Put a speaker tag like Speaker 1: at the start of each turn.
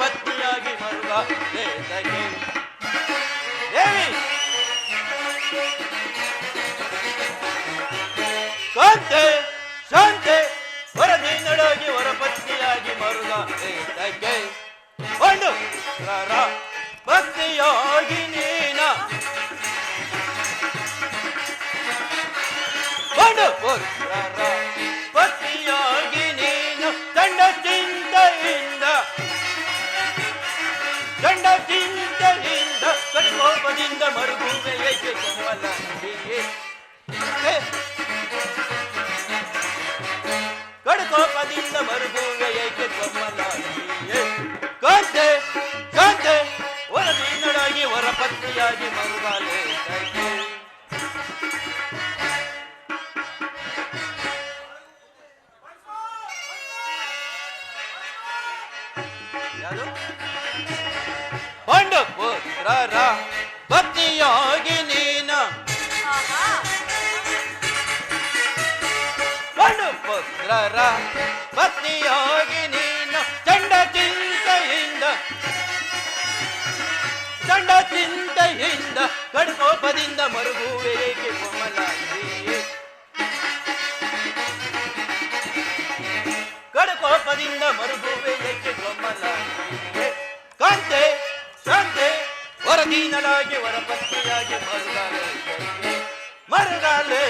Speaker 1: ಪತ್ನಿಯಾಗಿ ಮರುಗ ದೇವತೆಗೆ ದೇವಿ ಕಾಂತೆ ಶಾಂತೆ ವರದೀನಳಾಗಿ ವರಪತ್ನಿಯಾಗಿ ಮರುಗ ದೇವತೆಗೆ ಬಂಡು ಭಕ್ತಿಯೋ ಕಡಿಕೋಪದಿಂದ ಮರುಗುವೆ ಏಕೆ ಕೊಮ್ಮಲಂಗಿಯೇ ಹೇ. ಮರುಭೂಮಿ ಏಕೆ ಕೊಮ್ಮಲಾಗಿಯೇ ಕಾಂತೆ ಕಾಂತೆ ಹೊರದಿನಡಾಗಿ ಹೊರ ಪತ್ನಿಯಾಗಿ ಮರುಗಾಲೆ ಬಂಡು ಪತ್ನಿಯಾಗಿ ನೀನು. ಬಂಡು ಪುತ್ರರ ಪತ್ನಿಯಾಗಿ ನೀನು. ಚಂಡ ಚಿಂತೆಯಿಂದ ಚಂಡ ಚಿಂತೆಯಿಂದ ಕಡುಕೋಪದಿಂದ ಮರುಗುವೆ ಕೊಮಲಾಗಿ ಕಡುಕೋಪದಿಂದ ಮರುಗುವೆ ವರದೀನಲಾಗಿ ವರಪತ್ನಿಯಾಗಿ ಮರುಗಾಲೆ ಮರುಗಾಲೆ